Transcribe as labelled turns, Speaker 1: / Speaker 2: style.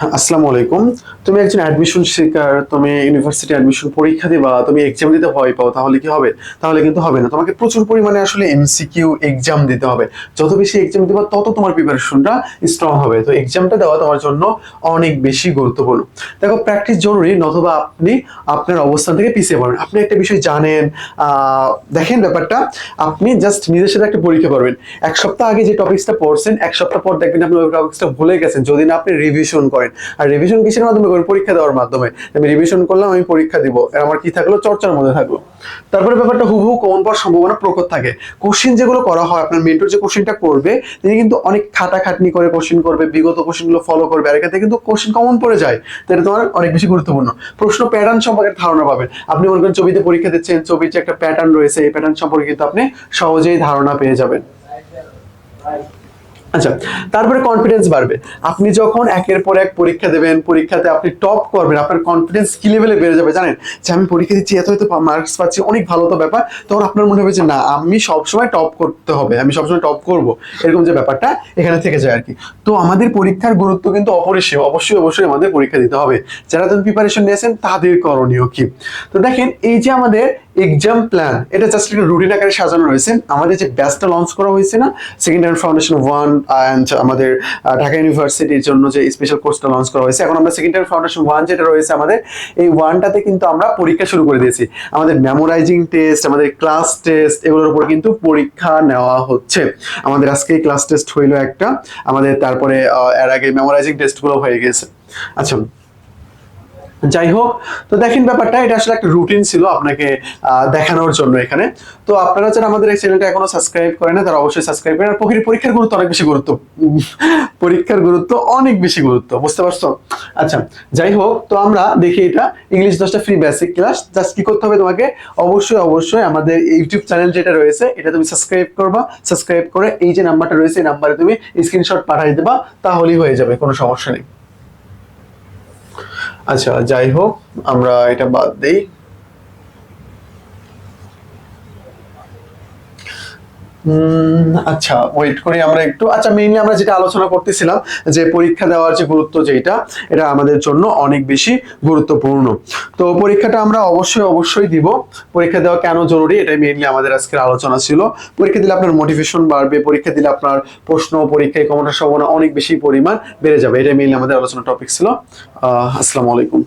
Speaker 1: আসসালামু আলাইকুম। তুমি একজন অ্যাডমিশন শিকার তুমি ইউনিভার্সিটি অ্যাডমিশন পরীক্ষা দিবা, তুমি এক্সাম দিতে ভয় পাও, তাহলে কি হবে? তাহলে কিন্তু হবে না। তোমাকে প্রচুর পরিমাণে আসলে এমসিকিউ এক্সাম দিতে হবে। যত বেশি এক্সাম দিবা, তত তোমার প্রিপারেশনটা স্ট্রং হবে। তো এক্সামটা দেওয়া তোমার জন্য অনেক বেশি গুরুত্বপূর্ণ। দেখো প্র্যাকটিস জরুরি, নতুবা আপনি আপনার অবস্থান থেকে পিছিয়ে পড়বেন আপনি একটা বিষয় জানেন দেখেন ব্যাপারটা, আপনি জাস্ট নিজের সাথে একটা পরীক্ষা করবেন। এক সপ্তাহ আগে যে টপিক্সটা পড়ছেন, এক সপ্তাহ পর দেখবেন আপনি ওই টপিক্সটা ভুলে গেছেন, যদি না আপনি রিভিশন করেন। আর রিভিশন কিসের মাধ্যমে করেন পরীক্ষা দেওয়ার মাধ্যমে। আমি রিভিশন করলাম, আমি পরীক্ষা দিব। আমার কি থাকল? চর্চার মধ্যে থাকল। তারপরে ব্যাপারটা হুবহু কমন পাওয়ার সম্ভাবনা প্রকট থাকে। কোশ্চিন যেগুলো করা হয়, আপনার মেন্টর যে কোশ্চিনটা করবে, তিনি কিন্তু অনেক খাটাখাটনি করে কোশ্চিন করবে, বিগত কোশ্চিনগুলো ফলো করবে। আর এখান কিন্তু কোশ্চিন কমন পড়ে যায়। তো এটা তোমার অনেক বেশি গুরুত্বপূর্ণ। প্রশ্ন প্যাটার্ন সম্পর্কে ধারণা পাবেন। আপনি মনে করেন ছবিতে পরীক্ষা দিচ্ছেন ছবির যে একটা প্যাটার্ন রয়েছে। এই প্যাটার্ন সম্পর্কে কিন্তু আপনি সহজেই ধারণা পেয়ে যাবেন। আচ্ছা তারপরে কনফিডেন্স বাড়বে। আপনি যখন একের পর এক পরীক্ষা দেবেন, পরীক্ষাতে আপনি টপ করবেন, আপনার কনফিডেন্স কি লেভেলে বেড়ে যাবে জানেন? যে আমি পরীক্ষা দিচ্ছি, এত এত মার্কস পাচ্ছি, অনেক ভালো তো ব্যাপার। তখন আপনার মনে হবে যে, না, আমি সবসময় টপ করতে হবে, আমি সবসময় টপ করব। এরকম যে ব্যাপারটা এখানে থেকে যায় আর কি তো আমাদের পরীক্ষার গুরুত্ব কিন্তু অপরিসীম, অবশ্যই অবশ্যই আমাদের পরীক্ষা দিতে হবে। যারা তুমি প্রিপারেশন নিয়েছেন, তাদের করণীয় কি? তো দেখেন, এই যে আমাদের এক্সাম প্ল্যান এটা জাস্ট একটা রুটিন আকারে সাজানো রয়েছে। আমাদের যে ব্যাচটা লঞ্চ করা হয়েছে না second hand foundation one and আমাদের ঢাকা ইউনিভার্সিটির জন্য যে স্পেশাল কোর্সটা লঞ্চ করা হয়েছে। এখন আমরা সেকেন্ড হ্যান্ড ফাউন্ডেশন ওয়ান যেটা রয়েছে আমাদের, এই ওয়ানটাতে কিন্তু আমরা পরীক্ষা শুরু করে দিয়েছি। আমাদের মেমোরাইজিং টেস্ট আমাদের ক্লাস টেস্ট এগুলোর উপর কিন্তু পরীক্ষা নেওয়া হচ্ছে। আমাদের আজকে ক্লাস টেস্ট হইল একটা, আমাদের তারপরে এর আগে মেমোরাইজিং টেস্টগুলো হয়ে গেছে। আচ্ছা যাই হোক তো দেখেন ব্যাপারটা, এটা আসলে একটা রুটিন ছিল আপনাকে দেখানোর জন্য এখানে। তো আপনারা যারা আমাদের এই চ্যানেলটা এখনও সাবস্ক্রাইব করেন না তারা অবশ্যই সাবস্ক্রাইব করেন। আর পরীক্ষার গুরুত্ব অনেক বেশি গুরুত্ব, পরীক্ষার গুরুত্ব অনেক বেশি গুরুত্ব, বুঝতে পারছ? আচ্ছা যাই হোক তো আমরা দেখি এটা ইংলিশ দশটা ফ্রি বেসিক ক্লাস জাস্ট কি করতে হবে তোমাকে? অবশ্যই অবশ্যই আমাদের ইউটিউব চ্যানেল যেটা রয়েছে, এটা তুমি সাবস্ক্রাইব করবা। সাবস্ক্রাইব করে এই যে নাম্বারটা রয়েছে, এই নাম্বারে তুমি স্ক্রিনশট পাঠিয়ে দেবা, তাহলেই হয়ে যাবে, কোনো সমস্যা নেই। আচ্ছা যাই হোক আমরা এটা বাদ দেই। আচ্ছা ওয়েট করি আমরা একটু। আচ্ছা মেইনলি আমরা যেটা আলোচনা করতেছিলাম, যে পরীক্ষা দেওয়ার যে গুরুত্ব যেটা এটা আমাদের জন্য অনেক বেশি গুরুত্বপূর্ণ। তো পরীক্ষাটা আমরা অবশ্যই অবশ্যই দিব। পরীক্ষা দেওয়া কেন জরুরি, এটাই মেইনলি আমাদের আজকের আলোচনা ছিল। পরীক্ষা দিলে আপনার মোটিভেশন বাড়বে, পরীক্ষা দিলে আপনার প্রশ্ন, পরীক্ষায় কমনের সম্ভাবনা অনেক বেশি পরিমাণ বেড়ে যাবে। এটাই মেইনলি আমাদের আলোচনা টপিক ছিল। আসসালামু আলাইকুম।